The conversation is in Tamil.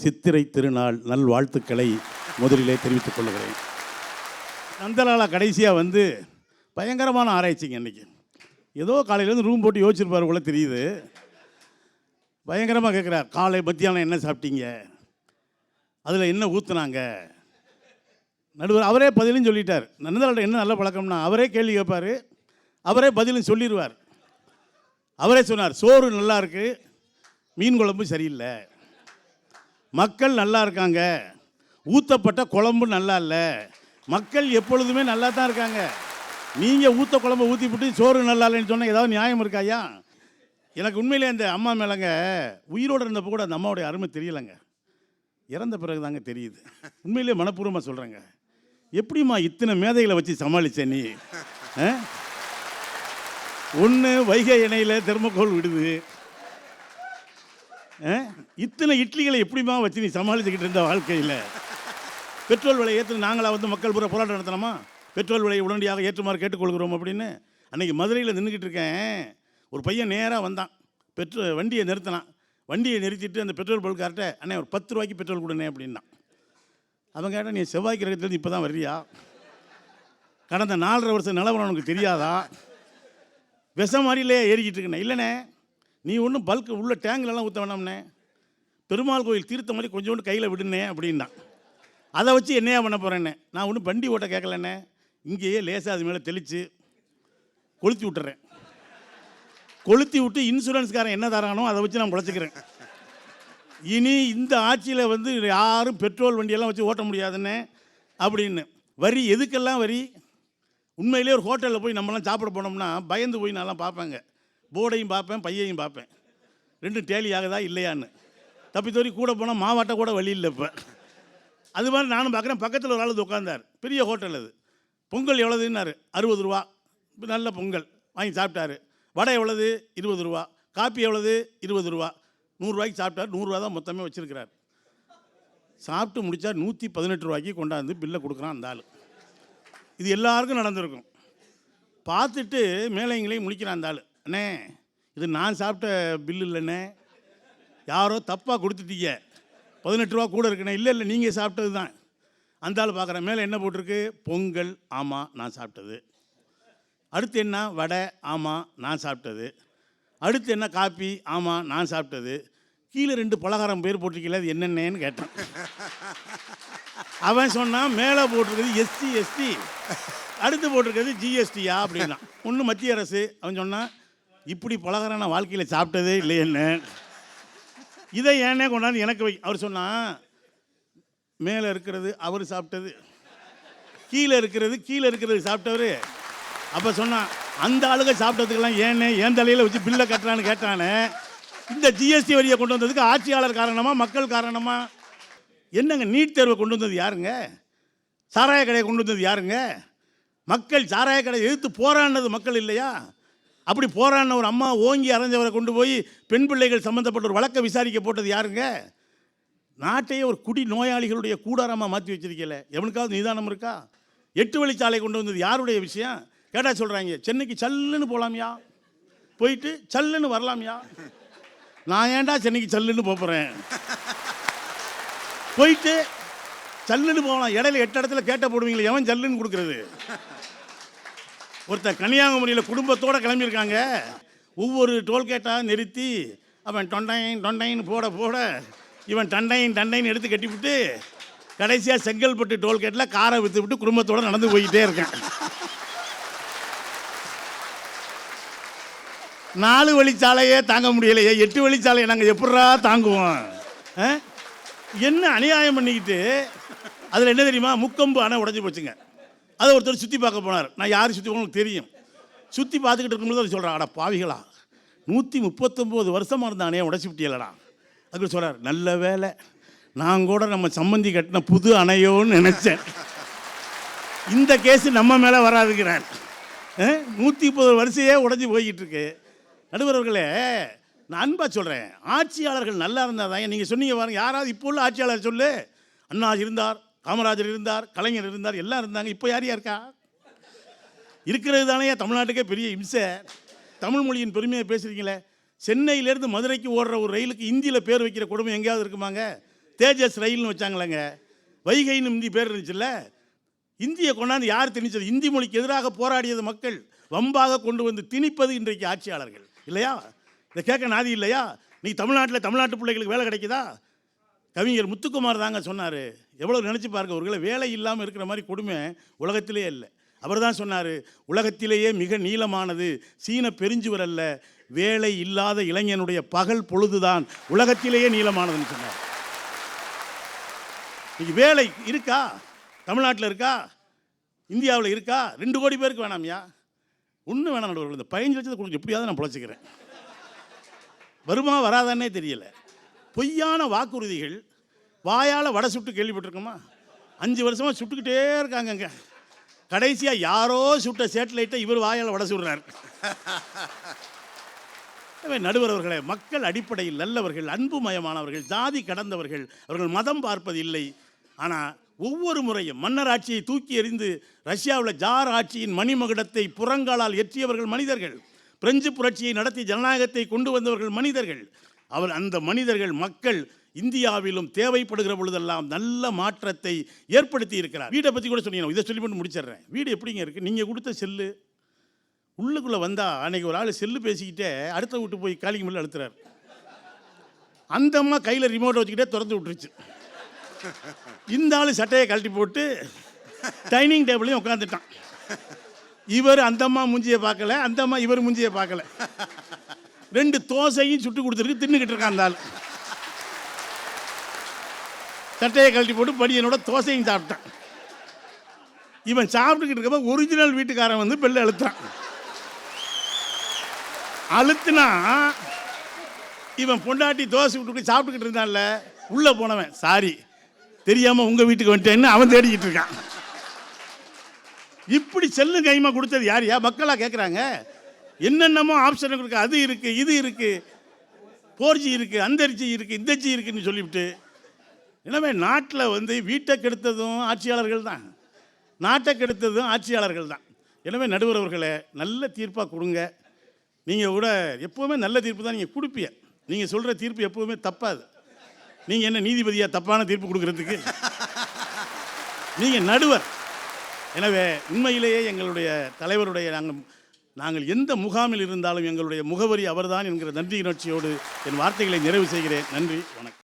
சித்திரை திருநாள் நல்வாழ்த்துக்களை முதலிலே தெரிவித்துக் கொள்கிறேன். நந்தலாலா கடைசியாக வந்து பயங்கரமான ஆராய்ச்சிங்க இன்னைக்கு. ஏதோ காலையிலேருந்து ரூம் போட்டு யோசிச்சிருப்பார் போல தெரியுது. பயங்கரமாக கேட்குறார் காலை மத்தியானம் என்ன சாப்பிட்டீங்க? அதில் என்ன ஊற்றுனாங்க நடுவர் அவரே பதிலும் சொல்லிட்டார். நந்தலாட்ட என்ன நல்ல பழக்கம்னா அவரே கேள்வி கேட்பார் அவரே பதிலும் சொல்லிடுவார் அவரே சொன்னார் சோறு நல்லாயிருக்கு மீன் குழம்பு சரியில்லை. மக்கள் நல்லா இருக்காங்க. ஊற்றப்பட்ட குழம்பு நல்லா இல்லை. மக்கள் எப்பொழுதுமே நல்லா தான் இருக்காங்க. நீங்கள் ஊற்ற குழம்பு ஊற்றி விட்டு சோறு நல்லா இல்லைன்னு சொன்னால் ஏதாவது நியாயம் இருக்கா ஐயா? எனக்கு உண்மையிலே அந்த அம்மா மேலங்க உயிரோடு இருந்தப்போ கூட அந்த அம்மாவுடைய அருமை தெரியலைங்க. இறந்த பிறகு தாங்க தெரியுது. உண்மையிலே மனப்பூர்வமாக சொல்கிறேங்க எப்படிம்மா இத்தனை மேதைகளை வச்சு சமாளிச்ச நீ? ஒன்று வைகை இணையில் தெர்மக்கோல் விடுது. இத்தனை இட்லிகளை எப்படிம்மா வச்சு நீ சமாளிச்சுக்கிட்டு இருந்த வாழ்க்கையில்? பெட்ரோல் விலை ஏற்று நாங்களாக வந்து மக்கள் பூரா போராட்டம் நடத்தணுமா? பெட்ரோல் விலையை உடனடியாக ஏற்றுமாறு கேட்டுக்கொள்கிறோம் அப்படின்னு? அன்னைக்கு மதுரையில் நின்றுக்கிட்டு இருக்கேன். ஒரு பையன் நேராக வந்தான். பெட்ரோ வண்டியை நிறுத்தினான். வண்டியை நிறுத்திட்டு அந்த பெட்ரோல் பல்கார்ட்ட அண்ணே ஒரு பத்து ரூபாய்க்கு பெட்ரோல் கொடுனே அப்படின்னா அவன் கேட்டால் நீ செவ்வாய் கிரகத்துலேருந்து இப்போ தான் வர்றியா? கடந்த நாலரை வருஷம் நிலவரம் உனக்கு தெரியாதா? விஷ மாதிரிலே ஏறிக்கிட்டு இருக்கேன். இல்லைண்ணே நீ ஒன்றும் பல்க் உள்ள டேங்க்லலாம் ஊற்ற வேணாம்னே. பெருமாள் கோயில் தீர்த்த மாதிரி கொஞ்சோண்டு கையில் விடுனே அப்படின்னா. அதை வச்சு என்னையா பண்ண போகிறேன்னே நான் ஒன்றும் வண்டி ஓட்ட கேட்கலண்ணே இங்கேயே லேசாக அது மேலே தெளித்து கொளுத்தி விட்டுறேன். கொளுத்தி விட்டு இன்சூரன்ஸ்காரன் என்ன தரானோ அதை வச்சு நான் பிழைச்சிக்கிறேன் இனி இந்த ஆட்சியில் வந்து யாரும் பெட்ரோல் வண்டியெல்லாம் வச்சு ஓட்ட முடியாதுன்னு அப்படின்னு. வரி எதுக்கெல்லாம் வரி? உண்மையிலே ஒரு ஹோட்டலில் போய் நம்மலாம் சாப்பிட போனோம்னா பயந்து போய் நான்லாம் பார்ப்பேங்க. போர்டையும் பார்ப்பேன் பையையும் பார்ப்பேன். ரெண்டும் டேலி ஆகுதா இல்லையான்னு. தப்பி தோறி கூட போனால் மாவாட்ட கூட வழி இல்லை இப்போ. அது மாதிரி நானும் பார்க்குறேன். பக்கத்தில் ஒரு ஆள் உட்காந்தார் பெரிய ஹோட்டல் அது. பொங்கல் எவ்வளோதுன்னாரு அறுபது ரூபா. நல்ல பொங்கல். வாங்கி சாப்பிட்டாரு. வடை எவ்வளவு? இருபது ரூபா. காப்பி எவ்வளவு? இருபது ரூபா. நூறுரூவாய்க்கு சாப்பிட்டார். நூறுரூவா தான் மொத்தமே வச்சுருக்கிறார். சாப்பிட்டு முடிச்சா நூற்றி பதினெட்டு ரூபாய்க்கு கொண்டாந்து பில்லை கொடுக்குறான் அந்த ஆள். இது எல்லாருக்கும் நடந்திருக்கும். பார்த்துட்டு மேலைங்களையும் முடிக்கிறான் அந்த ஆள். அண்ணே இது நான் சாப்பிட்ட பில்லு இல்லைண்ணே. யாரோ தப்பாக கொடுத்துட்டீங்க. பதினெட்டு ரூபா கூட இருக்குண்ணே. இல்லை இல்லை நீங்கள் சாப்பிட்டது தான் அந்த ஆள் பார்க்குறேன். மேலே என்ன போட்டிருக்கு? பொங்கல் ஆமாம் நான் சாப்பிட்டது. அடுத்து என்ன? வடை ஆமாம் நான் சாப்பிட்டது. அடுத்து என்ன? காப்பி ஆமாம் நான் சாப்பிட்டது. கீழே ரெண்டு பலகாரம் பேர் போட்டிருக்கல அது என்னென்னன்னு கேட்டான். அவன் சொன்னான் மேலே போட்டிருக்கிறது எஸ்சி எஸ்டி. அடுத்து போட்டிருக்கிறது ஜிஎஸ்டியா அப்படின்னா. ஒன்று மத்திய அரசு. அவன் சொன்னான் இப்படி பலகாரம் நான் வாழ்க்கையில் சாப்பிட்டதே இல்லையேன்னு இதை ஏன்னே கொண்டாந்து எனக்கு வை. அவர் சொன்னான் மேலே இருக்கிறது அவர் சாப்பிட்டது கீழே இருக்கிறது கீழே இருக்கிறது சாப்பிட்டவர். அப்போ சொன்னான் அந்த ஆளுங்க சாப்பிட்டதுக்கெல்லாம் ஏன்னு என் தலையில் வச்சு பில்லை கட்டுறான்னு கேட்டானே. இந்த ஜிஎஸ்டி வரியை கொண்டு வந்ததுக்கு ஆட்சியாளர் காரணமாக மக்கள் காரணமாக என்னங்க நீட் தேர்வை கொண்டு வந்தது யாருங்க? சாராய கடையை கொண்டு வந்தது யாருங்க? மக்கள் சாராய கடையை எதிர்த்து போராடினது மக்கள் இல்லையா? அப்படி போராடின ஒரு அம்மா ஓங்கி அரைஞ்சவரை கொண்டு போய் பெண் பிள்ளைகள் சம்மந்தப்பட்ட ஒரு வழக்கை விசாரிக்க போட்டது யாருங்க? நாட்டையே ஒரு குடி நோயாளிகளுடைய கூடாரமாக மாற்றி வச்சிருக்கல எவனுக்காவது நிதானம் இருக்கா? எட்டு வழிச்சாலை கொண்டு வந்தது யாருடைய விஷயம்? கேட்டால் சொல்கிறாங்க சென்னைக்கு சல்லுன்னு போகலாம்யா போயிட்டு சல்லுன்னு வரலாம்யா. நான் ஏன்டா சென்னைக்கு சல்லுன்னு போகிறேன் போயிட்டு சல்லுன்னு போகலாம். இடையில எட்டு இடத்துல கேட்ட போடுவீங்களே எவன் சல்லுன்னு கொடுக்குறது? ஒருத்தர் கன்னியாகுமரியில் குடும்பத்தோடு கிளம்பியிருக்காங்க. ஒவ்வொரு டோல்கேட்டாக நிறுத்தி அவன் டொண்டைன் டொண்டைன்னு போட போட இவன் டண்டைன் டண்டைன்னு எடுத்து கட்டிவிட்டு கடைசியாக செங்கல்பட்டு டோல்கேட்டில் காரை விற்று விட்டு குடும்பத்தோடு நடந்து போய்கிட்டே இருக்கேன். நாலு வழிச்சாலையே தாங்க முடியலையே எட்டு வழிச்சாலையை நாங்கள் எப்படா தாங்குவோம்? என்ன அநியாயம் பண்ணிக்கிட்டு அதில் என்ன தெரியுமா? முக்கொம்பு அணை உடஞ்சி போச்சுங்க. அதை ஒருத்தர் சுற்றி பார்க்க போனார். நான் யார் சுற்றி உங்களுக்கு தெரியும். சுற்றி பார்த்துக்கிட்டு இருக்கும்போது அவர் சொல்கிறான் அட பாவிகளா நூற்றி முப்பத்தொம்போது வருஷமாக இருந்தானே உடச்சி விட்டியலடா அதுக்கு சொல்கிறார் நல்ல வேலை நான் கூட நம்ம சம்மந்தி கட்டின புது அணையோன்னு நினச்சேன். இந்த கேஸ் நம்ம மேலே வராதுங்கிறார். நூற்றி முப்பது வருஷையே உடஞ்சி போய்கிட்டு இருக்கு. நடுவர்களே நான் அன்பாக சொல்கிறேன் ஆட்சியாளர்கள் நல்லா இருந்தால் தான் நீங்கள் சொன்னீங்க பாருங்கள் யாராவது இப்போ உள்ள ஆட்சியாளர் சொல்லு. அண்ணா இருந்தார் காமராஜர் இருந்தார் கலைஞர் இருந்தார் எல்லாம் இருந்தாங்க. இப்போ யார் யாருக்கா இருக்கிறது தானே தமிழ்நாட்டுக்கே பெரிய இம்சை. தமிழ் மொழியின் பெருமையை பேசுகிறீங்களே சென்னையிலேருந்து மதுரைக்கு ஓடுற ஒரு ரயிலுக்கு இந்தியில் பேர் வைக்கிற குடும்பம் எங்கேயாவது இருக்குமாங்க? தேஜஸ் ரயில்னு வச்சாங்களேங்க வைகைன்னு இந்தி பேர் இருந்துச்சுல்ல? இந்தியை கொண்டாந்து யார் திணிச்சது? இந்தி மொழிக்கு எதிராக போராடியது மக்கள். வம்பாக கொண்டு வந்து திணிப்பது இன்றைக்கு ஆட்சியாளர்கள். இல்லையா? இதை கேட்க நாதி இல்லையா? நீ தமிழ்நாட்டில் தமிழ்நாட்டு பிள்ளைகளுக்கு வேலை கிடைக்குதா? கவிஞர் முத்துக்குமார் தாங்க சொன்னார். எவ்வளோ நினச்சி பாருங்க ஒருவேளை வேலை இல்லாமல் இருக்கிற மாதிரி கொடுமை உலகத்திலே இல்லை. அவர் தான் சொன்னார் உலகத்திலேயே மிக நீளமானது சீன பெருஞ்சுவர் அல்ல வேலை இல்லாத இளைஞனுடைய பகல் பொழுதுதான் உலகத்திலேயே நீளமானதுன்னு சொன்னார். இன்னைக்கு வேலை இருக்கா? தமிழ்நாட்டில் இருக்கா? இந்தியாவில் இருக்கா? ரெண்டு கோடி பேருக்கு வேணாம்யா. ஒன்றும் வேணாம் நடுவர்கள் இந்த பதினஞ்சு லட்சத்தை கொடுக்க எப்படியாவது நான் பிழைச்சிக்கிறேன் வருமா வராதானே தெரியல. பொய்யான வாக்குறுதிகள் வாயால் வடை சுட்டு கேள்விப்பட்டிருக்கோமா? அஞ்சு வருஷமாக சுட்டுக்கிட்டே இருக்காங்கங்க கடைசியாக யாரோ சுட்ட சேட்டலைட்டை இவர் வாயால் வடை சுடுறார். நடுவர் அவர்களே மக்கள் அடிப்படையில் நல்லவர்கள் அன்புமயமானவர்கள் ஜாதி கடந்தவர்கள் அவர்கள் மதம் பார்ப்பதில்லை ஆனால் ஒவ்வொரு முறையும் மன்னர் ஆட்சியை தூக்கி எறிந்து ரஷ்யாவில் ஜார் ஆட்சியின் மணிமகுடத்தை புறங்காலால் எற்றியவர்கள் மனிதர்கள். பிரெஞ்சு புரட்சியை நடத்தி ஜனநாயகத்தை கொண்டு வந்தவர்கள் மனிதர்கள். அவர் அந்த மனிதர்கள் மக்கள் இந்தியாவிலும் தேவைப்படுகிற பொழுதெல்லாம் நல்ல மாற்றத்தை ஏற்படுத்தி இருக்கிறார். வீட்டை பற்றி கூட சொன்னீங்க. இதை சொல்லி மட்டும் முடிச்சிடுறேன். வீடு எப்படிங்க இருக்குது நீங்கள் கொடுத்த செல்லு. உள்ளுக்குள்ளே வந்தால் அன்னைக்கு ஒரு ஆள் செல்லு பேசிக்கிட்டே அடுத்த வீட்டு போய் காலிங் மில்ல அழுத்துறாரு. அந்த அம்மா கையில் ரிமோட்டை வச்சுக்கிட்டே திறந்து விட்டுருச்சு. இந்த ஆள் சட்டையை கழட்டி போட்டு டைனிங் டேபிளையும் உட்காந்துட்டான் இவர் அந்த அம்மா மூஞ்சியை பார்க்கல அந்த அம்மா இவர் மூஞ்சியை பார்க்கல. ரெண்டு தோசையும் சுட்டு கொடுத்துருக்கு தின்னுக்கிட்டு இருக்கான் அந்த ஆள். சட்டையை கழட்டி போட்டு படியனோட தோசையும் சாப்பிட்டான். இவன் சாப்பிட்டுக்கிட்டு இருக்கப்ப ஒரிஜினல் வீட்டுக்காரன் வந்து பெல்ல அழுத்தான் அழுத்துனா இவன் பொண்டாட்டி தோசை விட்டு சாப்பிட்டுக்கிட்டு இருந்தான்ல உள்ளே போனவன் சாரி தெரியாமல் உங்கள் வீட்டுக்கு வந்துட்டேன்னு அவன் தேடிக்கிட்டு இருக்கான். இப்படி செல்லு கைமா கொடுத்தது யார்? யா மக்களாக கேட்குறாங்க என்னென்னமோ ஆப்ஷன் கொடுக்க அது இருக்குது இது இருக்குது போர்ஜி இருக்குது அந்தரிச்சி இருக்குது இந்தச்சி இருக்குதுன்னு சொல்லிவிட்டு எனவே நாட்டில் வந்து வீட்டை கெடுத்ததும் ஆட்சியாளர்கள் தான். நாட்டை கெடுத்ததும் ஆட்சியாளர்கள் தான். எனவே நடுவர் அவர்களே நல்ல தீர்ப்பாக கொடுங்க. நீங்கள் கூட எப்போவுமே நல்ல தீர்ப்பு தான் நீங்கள் கொடுப்பீங்க. நீங்கள் சொல்கிற தீர்ப்பு எப்போவுமே தப்பாது. நீங்கள் என்ன நீதிபதியாக தப்பான தீர்ப்பு கொடுக்குறதுக்கு? நீங்கள் நடுவர். எனவே உண்மையிலேயே எங்களுடைய தலைவருடைய நாங்கள் நாங்கள் எந்த முகாமில் இருந்தாலும் எங்களுடைய முகவரி அவர்தான் என்கிற நன்றி உணர்ச்சியோடு என் வார்த்தைகளை நிறைவு செய்கிறேன். நன்றி வணக்கம்.